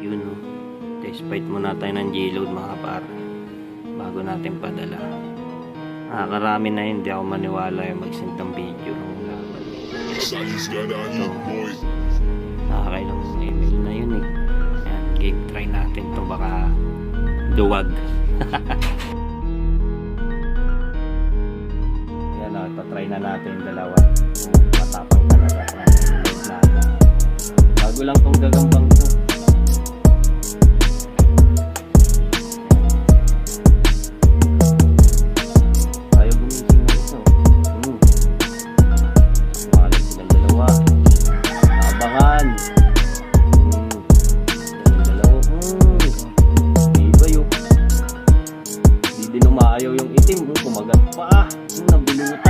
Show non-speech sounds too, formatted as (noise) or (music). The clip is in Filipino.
Yun o. Test fight muna tayo ng G-load mga par. Bago natin padala. Nakakarami na yun. Hindi ako maniwala yung mag-send ng video ng laban. Boy. Nakakailang email na yun eh. Yan, game try natin to baka duwag. (laughs) Yan o, ito-try na natin yung dalawa. Matapang talaga. Natin. Bago lang tong gagambang. itim, uy, kumagat pa. Ang nabili.